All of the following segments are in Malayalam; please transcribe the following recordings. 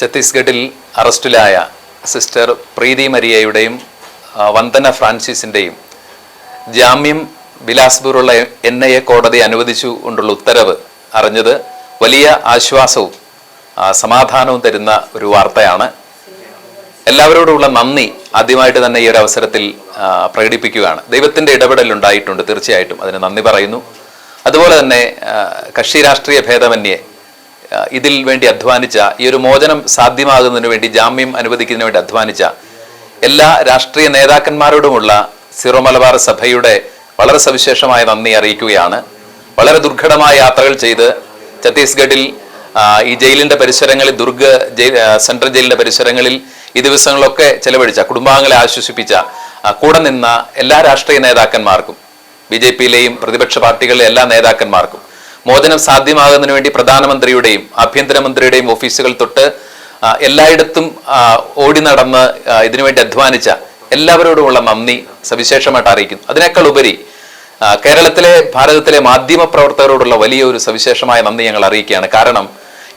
ഛത്തീസ്ഗഡിൽ അറസ്റ്റിലായ സിസ്റ്റർ പ്രീതി മരിയയുടെയും വന്ദന ഫ്രാൻസിസിന്റെയും ജാമ്യം ബിലാസ്പൂറുള്ള എൻ ഐ എ കോടതി അനുവദിച്ചു കൊണ്ടുള്ള ഉത്തരവ് അറിഞ്ഞത് വലിയ ആശ്വാസവും സമാധാനവും തരുന്ന ഒരു വാർത്തയാണ്. എല്ലാവരോടുമുള്ള നന്ദി ആദ്യമായിട്ട് തന്നെ ഈ ഒരു അവസരത്തിൽ പ്രകടിപ്പിക്കുകയാണ്. ദൈവത്തിന്റെ ഇടപെടൽ ഉണ്ടായിട്ടുണ്ട് തീർച്ചയായിട്ടും. അതിന് നന്ദി പറയുന്നു. അതുപോലെ തന്നെ കക്ഷി രാഷ്ട്രീയ ഭേദമന്യേ ഇതിൽ വേണ്ടി അധ്വാനിച്ച ഈ ഒരു മോചനം സാധ്യമാകുന്നതിന് വേണ്ടി ജാമ്യം അനുവദിക്കുന്നതിന് വേണ്ടി അധ്വാനിച്ച എല്ലാ രാഷ്ട്രീയ നേതാക്കന്മാരോടുമുള്ള സിറോ മലബാർ സഭയുടെ വളരെ സവിശേഷമായ നന്ദി അറിയിക്കുകയാണ്. വളരെ ദുർഘടമായ യാത്രകൾ ചെയ്ത് ഛത്തീസ്ഗഡിൽ ഈ ജയിലിന്റെ പരിസരങ്ങളിൽ ദുർഗ് സെൻട്രൽ ജയിലിന്റെ പരിസരങ്ങളിൽ ഈ ദിവസങ്ങളൊക്കെ ചെലവഴിച്ച കുടുംബാംഗങ്ങളെ ആശ്വസിപ്പിച്ച കൂടെ നിന്ന എല്ലാ രാഷ്ട്രീയ നേതാക്കന്മാർക്കും ബി ജെ പിയിലെയും പ്രതിപക്ഷ പാർട്ടികളിലെ എല്ലാ നേതാക്കന്മാർക്കും മോചനം സാധ്യമാകുന്നതിന് വേണ്ടി പ്രധാനമന്ത്രിയുടെയും ആഭ്യന്തരമന്ത്രിയുടെയും ഓഫീസുകൾ തൊട്ട് എല്ലായിടത്തും ഓടി നടന്ന് ഇതിനുവേണ്ടി അധ്വാനിച്ച എല്ലാവരോടുമുള്ള നന്ദി സവിശേഷമായിട്ട് അറിയിക്കുന്നു. അതിനേക്കാൾ ഉപരി കേരളത്തിലെ ഭാരതത്തിലെ മാധ്യമ പ്രവർത്തകരോടുള്ള വലിയ ഒരു സവിശേഷമായ നന്ദി ഞങ്ങൾ അറിയിക്കുകയാണ്. കാരണം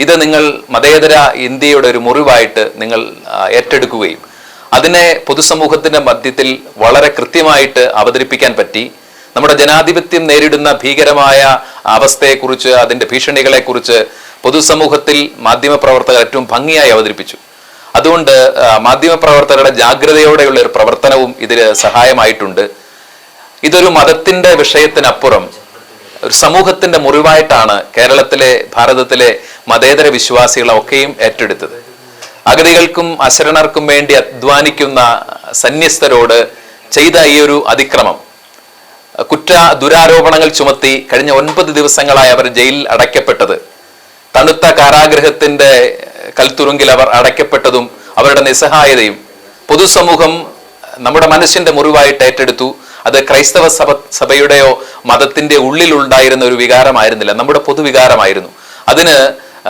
ഇത് നിങ്ങൾ മതേതര ഇന്ത്യയുടെ ഒരു മുറിവായിട്ട് നിങ്ങൾ ഏറ്റെടുക്കുകയും അതിനെ പൊതുസമൂഹത്തിന്റെ മധ്യത്തിൽ വളരെ കൃത്യമായിട്ട് അവതരിപ്പിക്കാൻ പറ്റി. നമ്മുടെ ജനാധിപത്യം നേരിടുന്ന ഭീകരമായ അവസ്ഥയെക്കുറിച്ച് അതിന്റെ ഭീഷണികളെക്കുറിച്ച് പൊതുസമൂഹത്തിൽ മാധ്യമപ്രവർത്തകർ ഏറ്റവും ഭംഗിയായി അവതരിപ്പിച്ചു. അതുകൊണ്ട് മാധ്യമപ്രവർത്തകരുടെ ജാഗ്രതയോടെയുള്ള ഒരു പ്രവർത്തനവും ഇതിൽ സഹായമായിട്ടുണ്ട്. ഇതൊരു മതത്തിന്റെ വിഷയത്തിനപ്പുറം ഒരു സമൂഹത്തിന്റെ മുറിവായിട്ടാണ് കേരളത്തിലെ ഭാരതത്തിലെ മതേതര വിശ്വാസികളൊക്കെയും ഏറ്റെടുത്തത്. അഗതികൾക്കും അശരണർക്കും വേണ്ടി അധ്വാനിക്കുന്ന സന്യസ്തരോട് ചെയ്ത ഈ ഒരു അതിക്രമം കുറ്റ ദുരാരോപണങ്ങൾ ചുമത്തി കഴിഞ്ഞ ഒൻപത് ദിവസങ്ങളായി അവർ ജയിലിൽ അടയ്ക്കപ്പെട്ടത്. തണുത്ത കാരാഗ്രഹത്തിന്റെ കൽത്തുറുങ്കിൽ അവർ അടയ്ക്കപ്പെട്ടതും അവരുടെ നിസ്സഹായതയും പൊതുസമൂഹം നമ്മുടെ മനസ്സിന്റെ മുറിവായിട്ട് ഏറ്റെടുത്തു. അത് ക്രൈസ്തവ സഭ സഭയുടെയോ മതത്തിന്റെ ഉള്ളിൽ ഉണ്ടായിരുന്ന ഒരു വികാരമായിരുന്നില്ല. നമ്മുടെ പൊതുവികാരമായിരുന്നു. അതിന്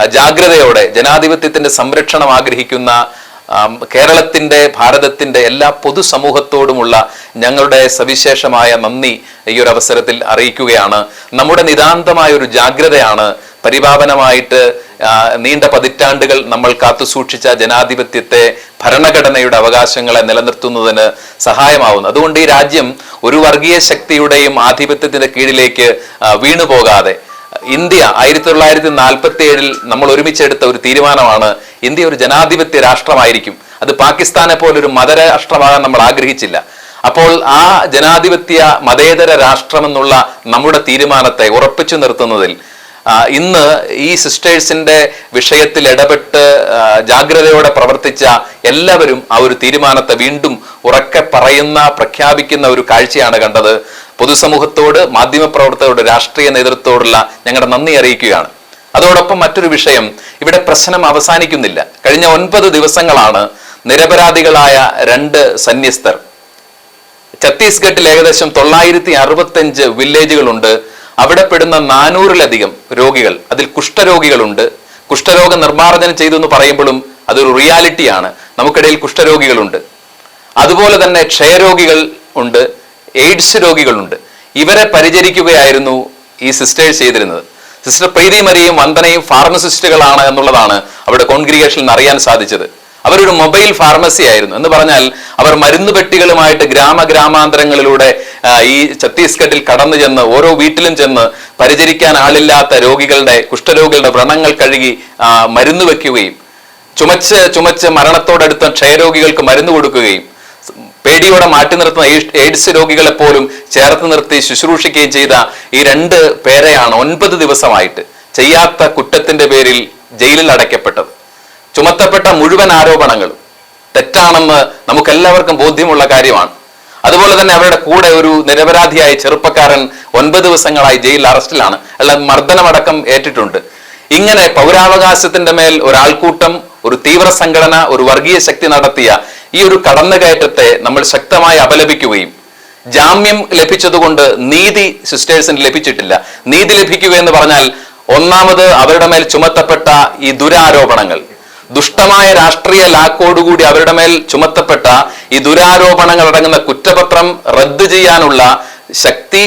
ജാഗ്രതയോടെ ജനാധിപത്യത്തിന്റെ സംരക്ഷണം ആഗ്രഹിക്കുന്ന ആം, ഭാരതത്തിന്റെ എല്ലാ പൊതുസമൂഹത്തോടുമുള്ള ഞങ്ങളുടെ സവിശേഷമായ നന്ദി ഈ ഒരു അവസരത്തിൽ അറിയിക്കുകയാണ്. നമ്മുടെ നിതാന്തമായ ഒരു ജാഗ്രതയാണ് പരിപാവനമായിട്ട് നീണ്ട പതിറ്റാണ്ടുകൾ നമ്മൾ കാത്തുസൂക്ഷിച്ച ജനാധിപത്യത്തെ ഭരണഘടനയുടെ അവകാശങ്ങളെ നിലനിർത്തുന്നതിന് സഹായമാവുന്നു. അതുകൊണ്ട് ഈ രാജ്യം ഒരു വർഗീയ ശക്തിയുടെയും ആധിപത്യത്തിന്റെ കീഴിലേക്ക് വീണുപോകാതെ ഇന്ത്യ ആയിരത്തി തൊള്ളായിരത്തി നാൽപ്പത്തി ഏഴിൽ നമ്മൾ ഒരുമിച്ചെടുത്ത ഒരു തീരുമാനമാണ് ഇന്ത്യ ഒരു ജനാധിപത്യ രാഷ്ട്രമായിരിക്കും. അത് പാകിസ്ഥാനെ പോലൊരു മതരാഷ്ട്രമാകാൻ നമ്മൾ ആഗ്രഹിച്ചില്ല. അപ്പോൾ ആ ജനാധിപത്യ മതേതര രാഷ്ട്രമെന്നുള്ള നമ്മുടെ തീരുമാനത്തെ ഉറപ്പിച്ചു നിർത്തുന്നതിൽ ഇന്ന് ഈ സിസ്റ്റേഴ്സിന്റെ വിഷയത്തിൽ ഇടപെട്ട് ജാഗ്രതയോടെ പ്രവർത്തിച്ച എല്ലാവരും ആ ഒരു തീരുമാനത്തെ വീണ്ടും ഉറക്കെ പറയുന്ന പ്രഖ്യാപിക്കുന്ന ഒരു കാഴ്ചയാണ് കണ്ടത്. പൊതുസമൂഹത്തോട് മാധ്യമപ്രവർത്തകരോട് രാഷ്ട്രീയ നേതൃത്വത്തോടുള്ള ഞങ്ങളുടെ നന്ദി അറിയിക്കുകയാണ്. അതോടൊപ്പം മറ്റൊരു വിഷയം ഇവിടെ പ്രശ്നം അവസാനിക്കുന്നില്ല. കഴിഞ്ഞ ഒൻപത് ദിവസങ്ങളാണ് നിരപരാധികളായ രണ്ട് സന്യസ്തർ. ഛത്തീസ്ഗഡിൽ ഏകദേശം തൊള്ളായിരത്തി അറുപത്തഞ്ച് വില്ലേജുകളുണ്ട്. അവിടെ പെടുന്ന നാനൂറിലധികം രോഗികൾ അതിൽ കുഷ്ഠരോഗികളുണ്ട്. കുഷ്ഠരോഗം നിർമ്മാർജനം ചെയ്തു എന്ന് പറയുമ്പോഴും അതൊരു റിയാലിറ്റിയാണ്. നമുക്കിടയിൽ കുഷ്ഠരോഗികളുണ്ട്. അതുപോലെ തന്നെ ക്ഷയരോഗികൾ ഉണ്ട്. എയ്ഡ്സ് രോഗികളുണ്ട്. ഇവരെ പരിചരിക്കുകയായിരുന്നു ഈ സിസ്റ്റേഴ്സ് ചെയ്തിരുന്നത്. സിസ്റ്റർ പ്രീതി മരിയും വന്ദനയും ഫാർമസിസ്റ്റുകളാണ് എന്നുള്ളതാണ് അവിടെ കോൺഗ്രിഗേഷനിൽ നിന്ന് അറിയാൻ സാധിച്ചത്. അവരൊരു മൊബൈൽ ഫാർമസി ആയിരുന്നു. എന്ന് പറഞ്ഞാൽ അവർ മരുന്ന് പെട്ടികളുമായിട്ട് ഗ്രാമ ഗ്രാമാന്തരങ്ങളിലൂടെ ഈ ഛത്തീസ്ഗഡിൽ കടന്നു ചെന്ന് ഓരോ വീട്ടിലും ചെന്ന് പരിചരിക്കാൻ ആളില്ലാത്ത രോഗികളുടെ കുഷ്ഠരോഗികളുടെ വ്രണങ്ങൾ കഴുകി മരുന്ന് വെക്കുകയും ചുമച്ച് ചുമച്ച് മരണത്തോടടുത്ത ക്ഷയരോഗികൾക്ക് മരുന്ന് കൊടുക്കുകയും പേടിയോടെ മാറ്റി നിർത്തുന്ന എയ്ഡ്സ് രോഗികളെ പോലും ചേർത്ത് നിർത്തി ശുശ്രൂഷിക്കുകയും ചെയ്ത ഈ രണ്ട് പേരെയാണ് ഒൻപത് ദിവസമായിട്ട് ചെയ്യാത്ത കുറ്റത്തിന്റെ പേരിൽ ജയിലിൽ അടയ്ക്കപ്പെട്ടത്. ചുമത്തപ്പെട്ട മുഴുവൻ ആരോപണങ്ങളും തെറ്റാണെന്ന് നമുക്കെല്ലാവർക്കും ബോധ്യമുള്ള കാര്യമാണ്. അതുപോലെ തന്നെ അവരുടെ കൂടെ ഒരു നിരപരാധിയായ ചെറുപ്പക്കാരൻ ഒൻപത് ദിവസങ്ങളായി ജയിലിൽ അറസ്റ്റിലാണ്. അല്ല മർദ്ദനമടക്കം ഏറ്റിട്ടുണ്ട്. ഇങ്ങനെ പൗരാവകാശത്തിന്റെ മേൽ ഒരാൾക്കൂട്ടം ഒരു തീവ്ര സംഘടന ഒരു വർഗീയ ശക്തി നടത്തിയ ഈ ഒരു കടന്നുകയറ്റത്തെ നമ്മൾ ശക്തമായി അപലപിക്കുകയും ജാമ്യം ലഭിച്ചതുകൊണ്ട് നീതി സിസ്റ്റേഴ്സിന് ലഭിച്ചിട്ടില്ല. നീതി ലഭിക്കുക എന്ന് പറഞ്ഞാൽ ഒന്നാമത് അവരുടെ മേൽ ചുമത്തപ്പെട്ട ഈ ദുരാരോപണങ്ങൾ. ദുഷ്ടമായ രാഷ്ട്രീയ ലാക്കോടുകൂടി അവരുടെ മേൽ ചുമത്തപ്പെട്ട ഈ ദുരാരോപണങ്ങൾ അടങ്ങുന്ന കുറ്റപത്രം റദ്ദ് ചെയ്യാനുള്ള ശക്തി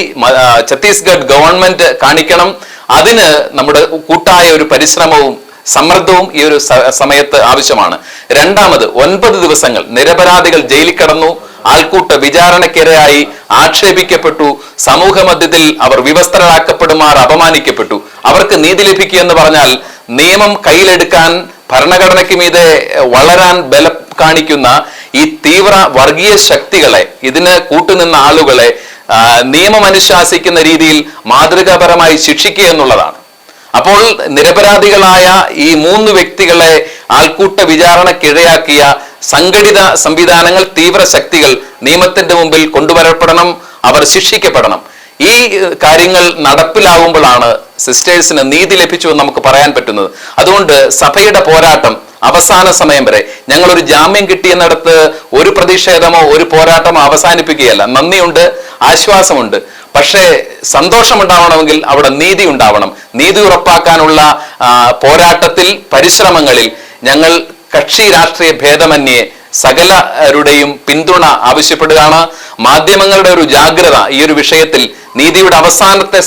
ഛത്തീസ്ഗഡ് ഗവൺമെന്റ് കാണിക്കണം. അതിന് നമ്മുടെ കൂട്ടായ ഒരു പരിശ്രമവും സമ്മർദ്ദവും ഈ ഒരു സമയത്ത് ആവശ്യമാണ്. രണ്ടാമത് ഒൻപത് ദിവസങ്ങൾ നിരപരാധികൾ ജയിലിൽ കടന്നു ആൾക്കൂട്ട വിചാരണയ്ക്കിരയായി ആക്ഷേപിക്കപ്പെട്ടു സമൂഹ മധ്യത്തിൽ അവർ വിവസ്ത്രരാക്കപ്പെടുമാർ അപമാനിക്കപ്പെട്ടു. അവർക്ക് നീതി ലഭിക്കുക എന്ന് പറഞ്ഞാൽ നിയമം കയ്യിലെടുക്കാൻ ഭരണഘടനയ്ക്ക് മീതെ വളരാൻ ബലം കാണിക്കുന്ന ഈ തീവ്ര വർഗീയ ശക്തികളെ ഇതിന് കൂട്ടുനിന്ന ആളുകളെ നിയമം അനുശാസിക്കുന്ന രീതിയിൽ മാതൃകാപരമായി ശിക്ഷിക്കുക എന്നുള്ളതാണ്. അപ്പോൾ നിരപരാധികളായ ഈ മൂന്ന് വ്യക്തികളെ ആൾക്കൂട്ട വിചാരണക്കിഴയാക്കിയ സംഘടിത സംവിധാനങ്ങൾ തീവ്ര ശക്തികൾ നിയമത്തിന്റെ മുമ്പിൽ കൊണ്ടുവരപ്പെടണം അവർ ശിക്ഷിക്കപ്പെടണം. ഈ കാര്യങ്ങൾ നടപ്പിലാവുമ്പോഴാണ് സിസ്റ്റേഴ്സിന് നീതി ലഭിച്ചു എന്ന് നമുക്ക് പറയാൻ പറ്റുന്നത്. അതുകൊണ്ട് സഭയുടെ പോരാട്ടം അവസാന സമയം വരെ. ഞങ്ങൾ ഒരു ജാമ്യം കിട്ടിയെന്നിടത്ത് ഒരു പ്രതിഷേധമോ ഒരു പോരാട്ടമോ അവസാനിപ്പിക്കുകയല്ല. നന്ദിയുണ്ട് ആശ്വാസമുണ്ട്. പക്ഷേ സന്തോഷം ഉണ്ടാവണമെങ്കിൽ അവിടെ നീതി ഉണ്ടാവണം. നീതി ഉറപ്പാക്കാനുള്ള പോരാട്ടത്തിൽ പരിശ്രമങ്ങളിൽ ഞങ്ങൾ കക്ഷി രാഷ്ട്രീയ ഭേദമന്യേ സകലരുടെയും പിന്തുണ ആവശ്യപ്പെടുകയാണ്. മാധ്യമങ്ങളുടെ ഒരു ജാഗ്രത ഈ ഒരു വിഷയത്തിൽ നീതിയുടെ അവസാനത്തെ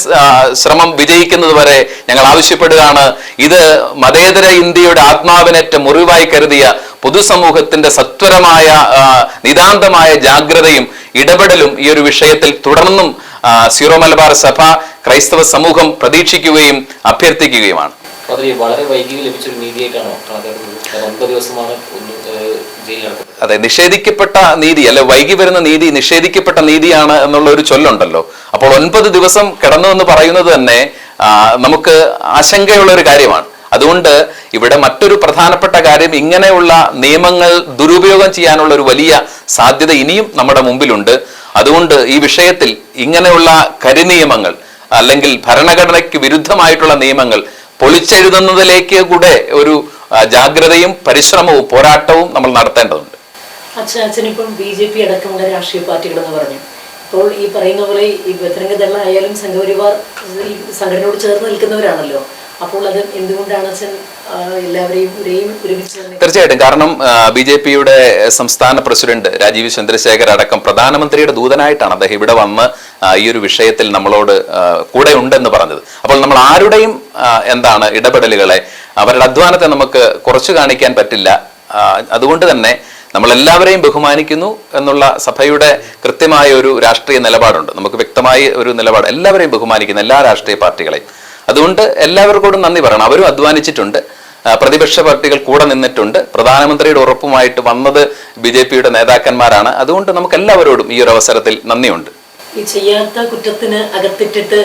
ശ്രമം വിജയിക്കുന്നത് വരെ ഞങ്ങൾ ആവശ്യപ്പെടുകയാണ്. ഇത് മതേതര ഇന്ത്യയുടെ ആത്മാവിനേറ്റ മുറിവായി കരുതിയ പൊതുസമൂഹത്തിന്റെ സത്വരമായ നിതാന്തമായ ജാഗ്രതയും ഇടപെടലും ഈ ഒരു വിഷയത്തിൽ തുടർന്നും സീറോ മലബാർ സഭ ക്രൈസ്തവ സമൂഹം പ്രതീക്ഷിക്കുകയും അഭ്യർത്ഥിക്കുകയുമാണ്. വളരെ വൈകി ലഭിച്ചൊരു നീതിയായിട്ടാണോ ഒൻപത് ദിവസമാണ് അതെ നിഷേധിക്കപ്പെട്ട നീതി അല്ലെ വൈകി വരുന്ന നീതി നിഷേധിക്കപ്പെട്ട നീതിയാണ് എന്നുള്ള ഒരു ചൊല്ലുണ്ടല്ലോ. അപ്പോൾ ഒൻപത് ദിവസം കിടന്നു എന്ന് പറയുന്നത് തന്നെ നമുക്ക് ആശങ്കയുള്ള ഒരു കാര്യമാണ്. അതുകൊണ്ട് ഇവിടെ മറ്റൊരു പ്രധാനപ്പെട്ട കാര്യം ഇങ്ങനെയുള്ള നിയമങ്ങൾ ദുരുപയോഗം ചെയ്യാനുള്ള ഒരു വലിയ സാധ്യത ഇനിയും നമ്മുടെ മുമ്പിലുണ്ട്. അതുകൊണ്ട് ഈ വിഷയത്തിൽ ഇങ്ങനെയുള്ള കരിനിയമങ്ങൾ അല്ലെങ്കിൽ ഭരണഘടനയ്ക്ക് വിരുദ്ധമായിട്ടുള്ള നിയമങ്ങൾ പൊളിച്ചെഴുതുന്നതിലേക്ക് കൂടെ ഒരു ജാഗ്രതയും പരിശ്രമവും പോരാട്ടവും നമ്മൾ നടത്തേണ്ടതുണ്ട്. അച്ഛൻ അച്ഛനിപ്പം ബി ജെ പി അടക്കമുള്ള രാഷ്ട്രീയ പാർട്ടികൾ എന്ന് പറഞ്ഞു. ഇപ്പോൾ ഈ പറയുന്ന പോലെ ഈ ബജരംഗദള ആയാലും സംഘപരിവാർ സംഘടനയോട് ചേർന്ന് നിൽക്കുന്നവരാണല്ലോ. അപ്പോൾ എന്തുകൊണ്ടാണ് എല്ലാവരെയും തീർച്ചയായിട്ടും. കാരണം ബി ജെ പിയുടെ സംസ്ഥാന പ്രസിഡന്റ് രാജീവ് ചന്ദ്രശേഖർ അടക്കം പ്രധാനമന്ത്രിയുടെ ദൂതനായിട്ടാണ് അദ്ദേഹം ഇവിടെ വന്ന് ഈ ഒരു വിഷയത്തിൽ നമ്മളോട് കൂടെ ഉണ്ടെന്ന് പറഞ്ഞത്. അപ്പോൾ നമ്മൾ ആരുടെയും എന്താണ് ഇടപെടലുകളെ അവരുടെ അധ്വാനത്തെ നമുക്ക് കുറച്ചു കാണിക്കാൻ പറ്റില്ല. അതുകൊണ്ട് തന്നെ നമ്മൾ എല്ലാവരെയും ബഹുമാനിക്കുന്നു എന്നുള്ള സഭയുടെ കൃത്യമായ ഒരു രാഷ്ട്രീയ നിലപാടുണ്ട്. നമുക്ക് വ്യക്തമായ ഒരു നിലപാട് എല്ലാവരെയും ബഹുമാനിക്കുന്ന എല്ലാ രാഷ്ട്രീയ പാർട്ടികളെയും. അതുകൊണ്ട് എല്ലാവർക്കോടും നന്ദി പറയണം. അവരും അധ്വാനിച്ചിട്ടുണ്ട്. പ്രതിപക്ഷ പാർട്ടികൾ കൂടെ നിന്നിട്ടുണ്ട്. പ്രധാനമന്ത്രിയുടെ ഉറപ്പുമായിട്ട് വന്നത് ബി ജെ പിയുടെ നേതാക്കന്മാരാണ്. അതുകൊണ്ട് നമുക്ക് എല്ലാവരോടും ഈ ഒരു അവസരത്തിൽ നന്ദിയുണ്ട്. ഈ ചെയ്യാത്ത കുറ്റത്തിന് അകത്തിട്ടിട്ട്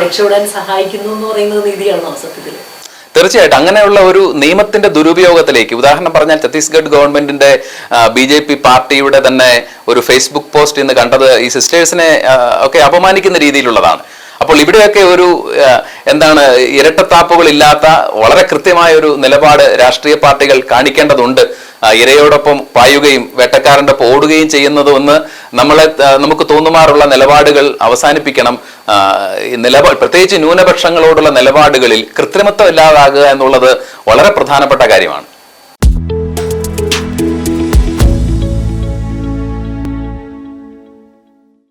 രക്ഷപ്പെടാൻ സഹായിക്കുന്നു എന്ന് പറയുന്നത് നീതിയാണോ സത്യത്തിൽ തീർച്ചയായിട്ടും. അങ്ങനെയുള്ള ഒരു നിയമത്തിന്റെ ദുരുപയോഗത്തിലേക്ക് ഉദാഹരണം പറഞ്ഞാൽ ഛത്തീസ്ഗഡ് ഗവൺമെന്റിന്റെ ബി ജെ പി പാർട്ടിയുടെ തന്നെ ഒരു ഫേസ്ബുക്ക് പോസ്റ്റ് ഇന്ന് കണ്ടത് ഈ സിസ്റ്റേഴ്സിനെ ഒക്കെ അപമാനിക്കുന്ന രീതിയിലുള്ളതാണ്. അപ്പോൾ ഇവിടെയൊക്കെ ഒരു എന്താണ് ഇരട്ടത്താപ്പുകൾ ഇല്ലാത്ത വളരെ കൃത്യമായ ഒരു നിലപാട് രാഷ്ട്രീയ പാർട്ടികൾ കാണിക്കേണ്ടതുണ്ട്. ഇരയോടൊപ്പം പായുകയും വേട്ടക്കാരന്റെ ഓടുകയും ചെയ്യുന്നതൊന്ന് നമ്മളെ നമുക്ക് തോന്നുമാറുള്ള നിലപാടുകൾ അവസാനിപ്പിക്കണം. നിലപാട് പ്രത്യേകിച്ച് ന്യൂനപക്ഷങ്ങളോടുള്ള നിലപാടുകളിൽ കൃത്രിമത്വം ഇല്ലാതാകുക എന്നുള്ളത് വളരെ പ്രധാനപ്പെട്ട കാര്യമാണ്.